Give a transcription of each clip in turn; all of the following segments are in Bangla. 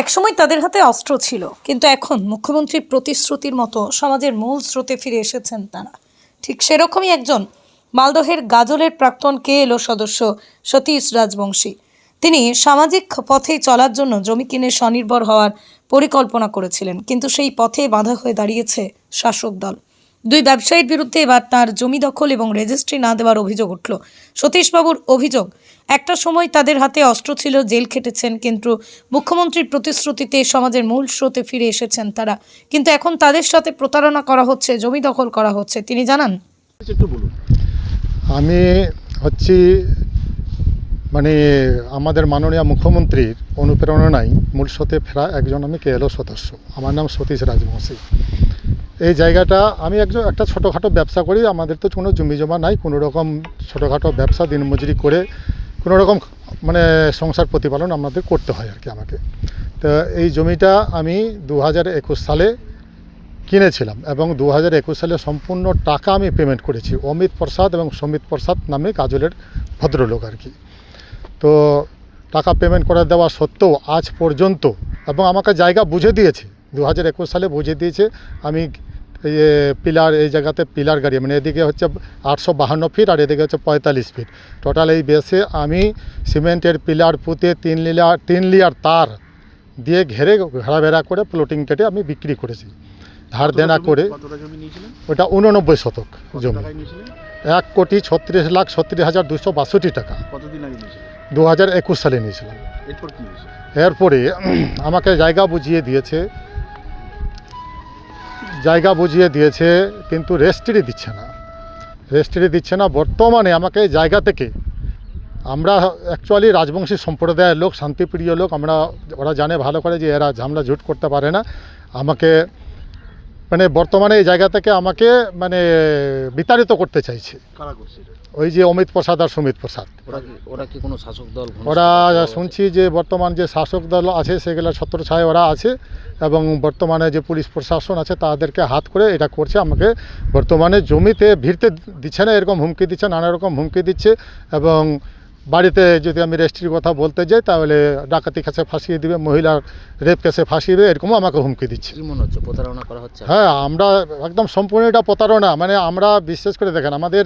একসময় তাদের হাতে অস্ত্র ছিল, কিন্তু এখন মুখ্যমন্ত্রীর প্রতিশ্রুতির মতো সমাজের মূল স্রোতে ফিরে এসেছেন তারা। ঠিক সেরকমই একজন মালদহের গাজলের প্রাক্তন কে এলো সদস্য সতীশ রাজবংশী। তিনি সামাজিক পথে চলার জন্য জমি কিনে স্বনির্ভর হওয়ার পরিকল্পনা করেছিলেন, কিন্তু সেই পথে বাধা হয়ে দাঁড়িয়েছে শাসক দল। দুই ব্যবসায়ীর বিরুদ্ধে এবার তার জমি দখল এবং রেজিস্ট্রি না দেওয়ার অভিযোগ উঠল। সতীশবাবুর অভিযোগ একটা সময় তাদের হাতে অস্ত্র ছিল জেল খেটেছেন কিন্তু মুখ্যমন্ত্রীর প্রতিশ্রুতিতে সমাজের মূল স্রোতে ফিরে এসেছেন তারা। কিন্তু এখন তাদের সাথে প্রতারণা করা হচ্ছে জমি দখল করা হচ্ছে তিনি জানান। আমি হচ্ছি মানে আমাদের মাননীয় মুখ্যমন্ত্রীর অনুপ্রেরণায় মূল স্রোতে ফেরা একজন আমি কেএলও সদস্য। আমার নাম সতীশ রাজবংশী। এই জায়গাটা আমি একজন একটা ছোটোখাটো ব্যবসা করি, আমাদের তো কোনো জমি জমা নাই, কোনো রকম ছোটোখাটো ব্যবসা দিনমজুরি করে কোনো রকম মানে সংসার প্রতিপালন আমাদের করতে হয় আর কি আমাকে। তো এই জমিটা আমি দু হাজার একুশ সালে কিনেছিলাম এবং দু হাজার একুশ সালে সম্পূর্ণ টাকা আমি পেমেন্ট করেছি, অমিত প্রসাদ এবং সমিত প্রসাদ নামে কাজলের ভদ্রলোক আর কি। তো টাকা পেমেন্ট করে দেওয়া সত্ত্বেও আজ পর্যন্ত, এবং আমাকে জায়গা বুঝে দিয়েছে দু হাজার একুশ সালে বুঝে দিয়েছে, আমি এই যে পিলার এই জায়গাতে পিলার গাড়ি মানে এদিকে হচ্ছে আটশো বাহান্ন ফিট আর এদিকে হচ্ছে পঁয়তাল্লিশ ফিট। টোটাল এই বেসে আমি সিমেন্টের পিলার পুঁতে তিন লিয়ার তিন লিয়ার তার দিয়ে ঘেরে ঘেরাভেরা করে প্লটিং কেটে আমি বিক্রি করেছি। ধার দেনা করে ওটা উননব্বই শতক জমি। এক কোটি ছত্রিশ লাখ ছত্রিশ হাজার দুশো বাষট্টি টাকা। দু হাজার একুশ সালে নিয়েছিলাম। এরপরে আমাকে জায়গা বুঝিয়ে দিয়েছে জায়গা বুঝিয়ে দিয়েছে, কিন্তু রেস্ট্রি দিচ্ছে না। রেস্ট্রি দিচ্ছে না। বর্তমানে আমাকে জায়গা থেকে আমরা অ্যাকচুয়ালি রাজবংশী সম্প্রদায়ের লোক, শান্তিপ্রিয় লোক, আমরা, ওরা জানে ভালো করে যে এরা ঝামলা জুট করতে পারে না। আমাকে মানে বর্তমানে এই জায়গা থেকে আমাকে মানে বিতাড়িত করতে চাইছে? ওই যে অমিত প্রসাদ আর সুমিত প্রসাদ। ওরা কি কোনো শাসক দল ওরা শুনছি যে বর্তমান যে শাসক দল আছে সেগুলো ছত্র ছায় ওরা আছে এবং বর্তমানে যে পুলিশ প্রশাসন আছে তাদেরকে হাত করে এটা করছে আমাকে বর্তমানে জমিতে ভিড়তে দিচ্ছে না এরকম হুমকি দিচ্ছে নানা রকম হুমকি দিচ্ছে এবং বাড়িতে যদি আমি রেজিস্ট্রির কথা বলতে যাই তাহলে ডাকাতি কেসে ফাঁসিয়ে দিবে মহিলার রেপ কেসে ফাঁসিয়ে দেবে এরকমও আমাকে হুমকি দিচ্ছে। মনে হচ্ছে? প্রতারণা করা হচ্ছে? হ্যাঁ আমরা একদম সম্পূর্ণ এটা প্রতারণা। মানে আমরা বিশেষ করে দেখেন আমাদের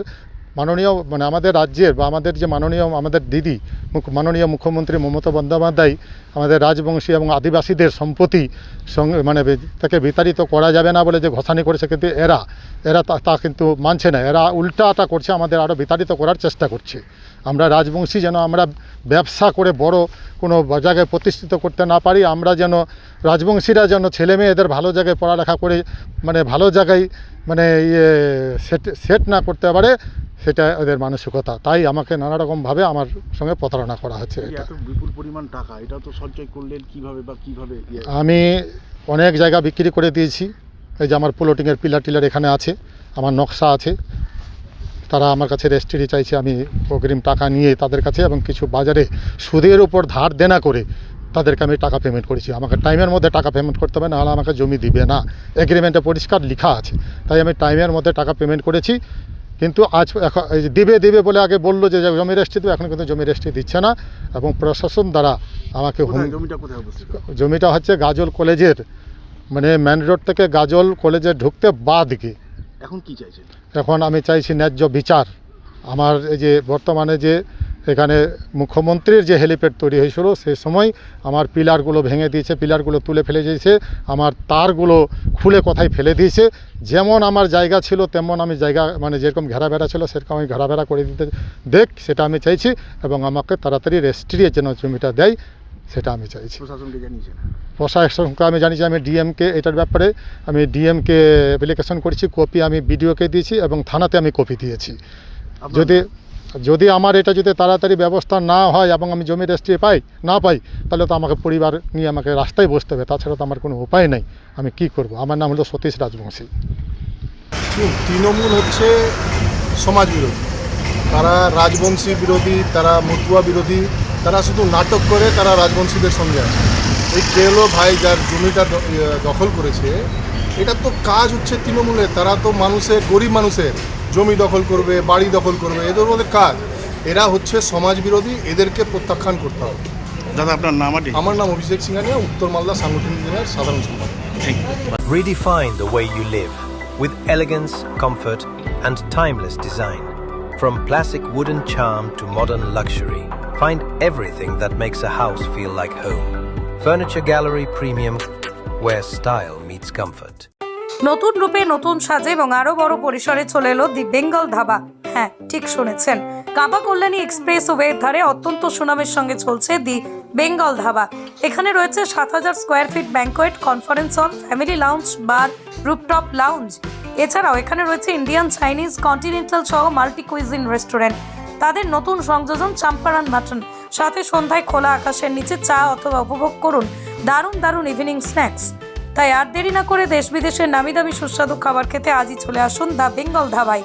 মাননীয় মানে আমাদের রাজ্যের বা আমাদের যে মাননীয় আমাদের দিদি মুখ মাননীয় মুখ্যমন্ত্রী মমতা বন্দ্যোপাধ্যায় আমাদের রাজবংশী এবং আদিবাসীদের সম্পত্তি সঙ্গে মানে তাকে বিতাড়িত করা যাবে না বলে যে ঘোষণা করেছে কিন্তু এরা এরা তা তা কিন্তু মানছে না। এরা উল্টাটা করছে আমাদের আরও বিতাড়িত করার চেষ্টা করছে। আমরা রাজবংশী যেন আমরা ব্যবসা করে বড় কোনো জায়গায় প্রতিষ্ঠিত করতে না পারি আমরা যেন রাজবংশীরা যেন ছেলে মেয়েদের ভালো জায়গায় পড়ালেখা করে মানে ভালো জায়গায় মানে ইয়ে সেট সেট না করতে পারে সেটা ওদের মানসিকতা। তাই আমাকে নানা রকমভাবে আমার সঙ্গে প্রতারণা করা হচ্ছে এটা। এত বিপুল পরিমাণ টাকা এটা তো সঞ্চয় করলেন কীভাবে বা কীভাবে? ইয়ে- আমি অনেক জায়গা বিক্রি করে দিয়েছি। এই যে আমার প্লটিংয়ের পিলার টিলার এখানে আছে আমার নকশা আছে। তারা আমার কাছে রেজিস্ট্রি চাইছে আমি অগ্রিম টাকা নিয়ে তাদের কাছে এবং কিছু বাজারে সুদের উপর ধার দেনা করে তাদেরকে আমি টাকা পেমেন্ট করেছি। আমাকে টাইমের মধ্যে টাকা পেমেন্ট করতে হবে নাহলে আমাকে জমি দিবে না। এগ্রিমেন্টে পরিষ্কার লেখা আছে। তাই আমি টাইমের মধ্যে টাকা পেমেন্ট করেছি। কিন্তু আজ এখন দিবে দিবে বলে আগে বলল যে জমি রেজিস্ট্রি দেবে এখন কিন্তু জমি রেজিস্ট্রি দিচ্ছে না এবং প্রশাসন দ্বারা আমাকে জমিটা কোথায় অবস্থিত? জমিটা হচ্ছে গাজল কলেজের মানে মেন রোড থেকে গাজল কলেজে ঢুকতে বাদ দিকে এখন কি চাইছেন? এখন আমি চাইছি ন্যায্য বিচার। আমার এই যে বর্তমানে যে এখানে মুখ্যমন্ত্রীর যে হেলিপ্যাড তৈরি হয়েছিল, সেই সময় আমার পিলারগুলো ভেঙে দিয়েছে, পিলারগুলো তুলে ফেলে দিয়েছে, আমার তারগুলো খুলে কোথায় ফেলে দিয়েছে, যেমন আমার জায়গা ছিল, তেমন আমি জায়গা মানে যেরকম ঘেরাবেড়া ছিল, সেরকম আমি ঘেরাবেড়া করে দিতে দেখ, সেটা আমি চাইছি এবং আমাকে তাড়াতাড়ি রেস্ট্রিয়ে যেন জমিটা দেয়। সেটা আমি চাইছি। প্রশাসনকে জানিয়েছেন প্রশাসনকে আমি জানি যে আমি ডিএমকে এটার ব্যাপারে আমি ডিএমকে অ্যাপ্লিকেশন করেছি কপি আমি বিডিওকে দিয়েছি এবং থানাতে আমি কপি দিয়েছি। যদি যদি আমার এটা যদি তাড়াতাড়ি ব্যবস্থা না হয় এবং আমি জমি রেজিস্ট্রি পাই না পাই তাহলে তো আমাকে পরিবার নিয়ে আমাকে রাস্তায় বসতে হবে তাছাড়া তো আমার কোনো উপায় নেই। আমি কি করব? আমার নাম হলো সতীশ রাজবংশী। তৃণমূল হচ্ছে সমাজ বিরোধী তারা রাজবংশী বিরোধী তারা মতুয়া বিরোধী তারা শুধু নাটক করে তারা রাজবংশীদের সঙ্গে আছে। এই কেলো ভাই যার জমিটা ইয়ে, দখল করেছে এটা তো কাজ হচ্ছে তৃণমূলের। তারা তো মানুষের গরিব মানুষের জমি দখল করবে বাড়ি দখল করবে এদের মধ্যে কাজ। এরা হচ্ছে সমাজ বিরোধী এদেরকে প্রত্যাখ্যান করতে হবে। দাদা আপনার নাম আটি আমার নাম অভিষেক সিংহানিয়া উত্তর মালদা সাংগঠনিক জেলার সাধারণ সম্পাদক। Redefine the way you live with elegance, comfort, and timeless design. From classic wooden charm to modern luxury, find everything that makes a house feel like home. Furniture Gallery Premium, where style meets comfort. নতুন রূপে নতুন সাজে এবং আরও বড় পরিসরে চলে এলো দি বেঙ্গল ধাবা। হ্যাঁ ঠিক শুনেছেন। কাবা কল্যাণী এক্সপ্রেস ওয়ের ধারে অত্যন্ত সুনামের সঙ্গে চলছে দি বেঙ্গল ধাবা। এখানে রয়েছে সাত হাজার square feet banquet conference hall family lounge bar rooftop lounge. এছাড়াও এখানে রয়েছে ইন্ডিয়ান চাইনিজ কন্টিনেন্টাল সহ মাল্টি কুইজিন রেস্টুরেন্ট। তাদের নতুন সংযোজন চাম্পারান মাটন সাথে সন্ধ্যায় খোলা আকাশের নিচে চা অথবা উপভোগ করুন দারুণ দারুণ ইভিনিং স্ন্যাক্স তাই আর দেরি না করে দেশ বিদেশের নামি দামি সুস্বাদু খাবার খেতে আজই চলে আসুন দ্য বেঙ্গল ধাবায়।